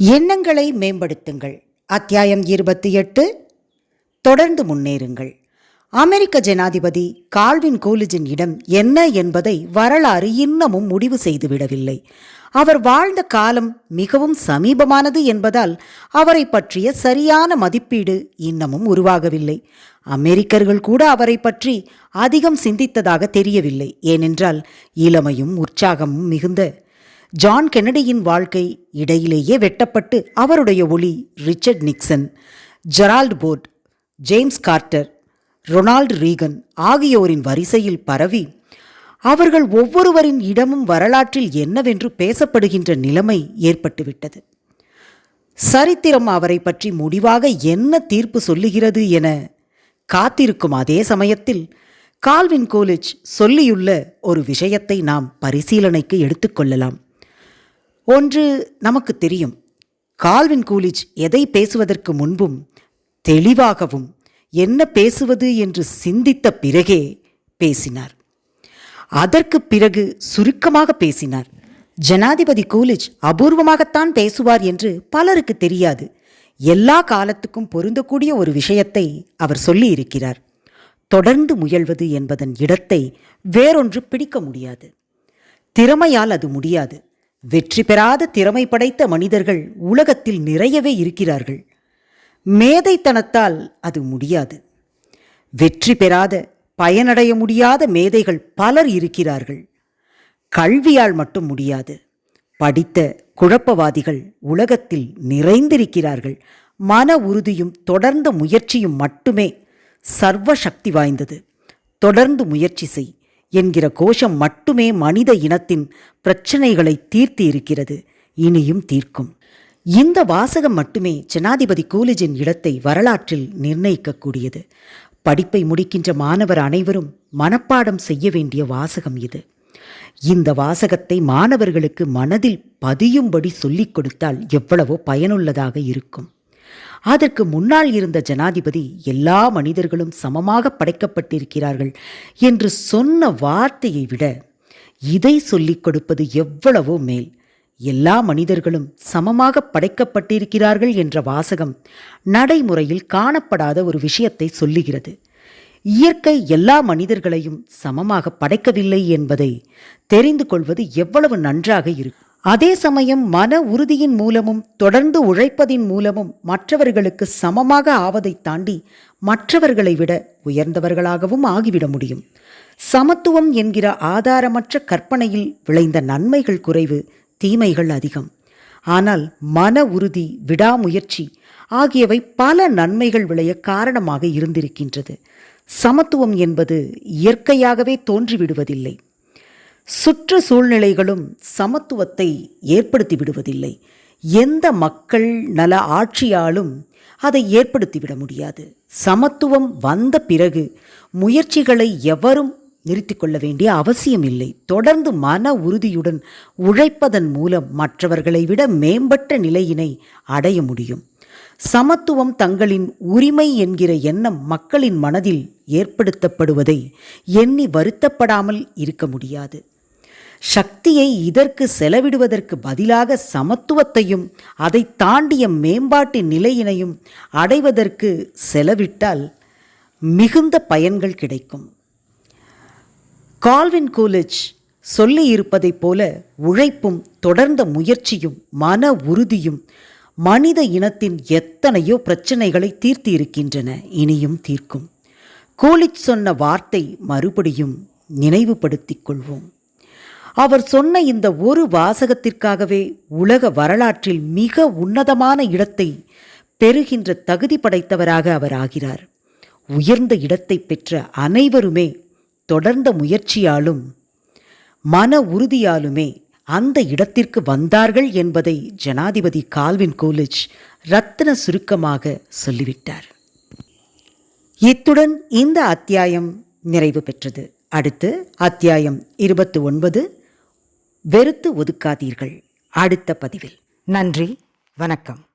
எண்ணங்களை மேம்படுத்துங்கள். அத்தியாயம் இருபத்தி எட்டு. தொடர்ந்து முன்னேறுங்கள். அமெரிக்க ஜனாதிபதி கால்வின் கூலிஜின் இடம் என்ன என்பதை வரலாறு இன்னமும் முடிவு செய்துவிடவில்லை. அவர் வாழ்ந்த காலம் மிகவும் சமீபமானது என்பதால் அவரை பற்றிய சரியான மதிப்பீடு இன்னமும் உருவாகவில்லை. அமெரிக்கர்கள் கூட அவரை பற்றி அதிகம் சிந்தித்ததாக தெரியவில்லை. ஏனென்றால் இளமையும் உற்சாகமும் மிகுந்த ஜான் கென்னடியின் வாழ்க்கை இடையிலேயே வெட்டப்பட்டு அவருடைய ஒளி Richard Nixon Gerald Ford James Carter Ronald Reagan ஆகியோரின் வரிசையில் பரவி அவர்கள் ஒவ்வொருவரின் இடமும் வரலாற்றில் என்னவென்று பேசப்படுகின்ற நிலைமை ஏற்பட்டுவிட்டது. சரித்திரம் அவரை பற்றி முடிவாக என்ன தீர்ப்பு சொல்லுகிறது என காத்திருக்கும் அதே சமயத்தில் கால்வின் கோலிஜ் சொல்லியுள்ள ஒரு விஷயத்தை நாம் பரிசீலனைக்கு எடுத்துக்கொள்ளலாம் ஒன்று நமக்கு தெரியும். கால்வின் கூலிச் எதை பேசுவதற்கு முன்பும் தெளிவாகவும் என்ன பேசுவது என்று சிந்தித்த பிறகே பேசினார். அதற்கு பிறகு சுருக்கமாக பேசினார். ஜனாதிபதி கூலிஜ் அபூர்வமாகத்தான் பேசுவார் என்று பலருக்கு தெரியாது. எல்லா காலத்துக்கும் பொருந்தக்கூடிய ஒரு விஷயத்தை அவர் சொல்லியிருக்கிறார். தொடர்ந்து முயல்வது என்பதன் இடத்தை வேறொன்று பிடிக்க முடியாது. திறமையால் அது முடியாது. வெற்றி பெறாத திறமை படைத்த மனிதர்கள் உலகத்தில் நிறையவே இருக்கிறார்கள். மேதைத்தனத்தால் அது முடியாது. வெற்றி பெறாத பயனடைய முடியாத மேதைகள் பலர் இருக்கிறார்கள். கல்வியால் மட்டும் முடியாது. படித்த குழப்பவாதிகள் உலகத்தில் நிறைந்திருக்கிறார்கள். மன உறுதியும் தொடர்ந்த முயற்சியும் மட்டுமே சர்வ சக்தி வாய்ந்தது. தொடர்ந்து முயற்சி செய். என்கிற கோஷம் மட்டுமே மனித இனத்தின் பிரச்சனைகளை தீர்த்து இருக்கிறது இனியும் தீர்க்கும். இந்த வாசகம் மட்டுமே ஜனாதிபதி கூலிஜின் இடத்தை வரலாற்றில் நிர்ணயிக்கக்கூடியது. படிப்பை முடிக்கின்ற மாணவர் அனைவரும் மனப்பாடம் செய்ய வேண்டிய வாசகம் இது. இந்த வாசகத்தை மாணவர்களுக்கு மனதில் பதியும்படி சொல்லிக் கொடுத்தால் எவ்வளவோ பயனுள்ளதாக இருக்கும். அதற்கு முன்னால் இருந்த ஜனாதிபதி எல்லா மனிதர்களும் சமமாக படைக்கப்பட்டிருக்கிறார்கள் என்று சொன்ன வார்த்தையை விட இதை சொல்லிக் கொடுப்பது எவ்வளவோ மேல். எல்லா மனிதர்களும் சமமாக படைக்கப்பட்டிருக்கிறார்கள் என்ற வாசகம் நடைமுறையில் காணப்படாத ஒரு விஷயத்தை சொல்லுகிறது. இயற்கை எல்லா மனிதர்களையும் சமமாக படைக்கவில்லை என்பதை தெரிந்து கொள்வது எவ்வளவு நன்றாக இருக்கும். அதே சமயம் மன உறுதியின் மூலமும் தொடர்ந்து உழைப்பதின் மூலமும் மற்றவர்களுக்கு சமமாக ஆவதை தாண்டி மற்றவர்களை விட உயர்ந்தவர்களாகவும் ஆகிவிட முடியும். சமத்துவம் என்கிற ஆதாரமற்ற கற்பனையில் விளைந்த நன்மைகள் குறைவு தீமைகள் அதிகம். ஆனால் மன உறுதி விடாமுயற்சி ஆகியவை பல நன்மைகள் விளைய காரணமாக இருந்திருக்கின்றது. சமத்துவம் என்பது இயற்கையாகவே தோன்றிவிடுவதில்லை. சுற்று சூழ்நிலைகளும் சமத்துவத்தை ஏற்படுத்தி விடுவதில்லை எந்த மக்கள் நல ஆட்சியாலும் அதை ஏற்படுத்திவிட முடியாது. சமத்துவம் வந்த பிறகு முயற்சிகளை எவரும் நிறுத்தி கொள்ள வேண்டிய அவசியமில்லை. தொடர்ந்து மன உறுதியுடன் உழைப்பதன் மூலம் மற்றவர்களை விட மேம்பட்ட நிலையினை அடைய முடியும். சமத்துவம் தங்களின் உரிமை என்கிற எண்ணம் மக்களின் மனதில் ஏற்படுத்தப்படுவதை எண்ணி வருத்தப்படாமல் இருக்க முடியாது. சக்தியை இதற்கு செலவிடுவதற்கு பதிலாக சமத்துவத்தையும் அதை தாண்டிய மேம்பாட்டின் நிலையினையும் அடைவதற்கு செலவிட்டால் மிகுந்த பயன்கள் கிடைக்கும். கால்வின் கூலிஜ் சொல்லி இருப்பதைப் போல உழைப்பும் தொடர்ந்த முயற்சியும் மன உறுதியும் மனித இனத்தின் எத்தனையோ பிரச்சனைகளை தீர்த்து இருக்கின்றன இனியும் தீர்க்கும். கூலிச் சொன்ன வார்த்தை மறுபடியும் நினைவுபடுத்திக் கொள்வோம். அவர் சொன்ன இந்த ஒரு வாசகத்திற்காகவே உலக வரலாற்றில் மிக உன்னதமான இடத்தை பெறுகின்ற தகுதி படைத்தவராக அவர் ஆகிறார். உயர்ந்த இடத்தை பெற்ற அனைவருமே தொடர்ந்த முயற்சியாலும் மன உறுதியாலுமே அந்த இடத்திற்கு வந்தார்கள் என்பதை ஜனாதிபதி கால்வின் கோலிஜ் ரத்தின சுருக்கமாக சொல்லிவிட்டார். இத்துடன் இந்த அத்தியாயம் நிறைவு பெற்றது. அடுத்து அத்தியாயம் இருபத்தி ஒன்பது வெறுத்து ஒதுக்காதீர்கள். அடுத்த பதிவில். நன்றி. வணக்கம்.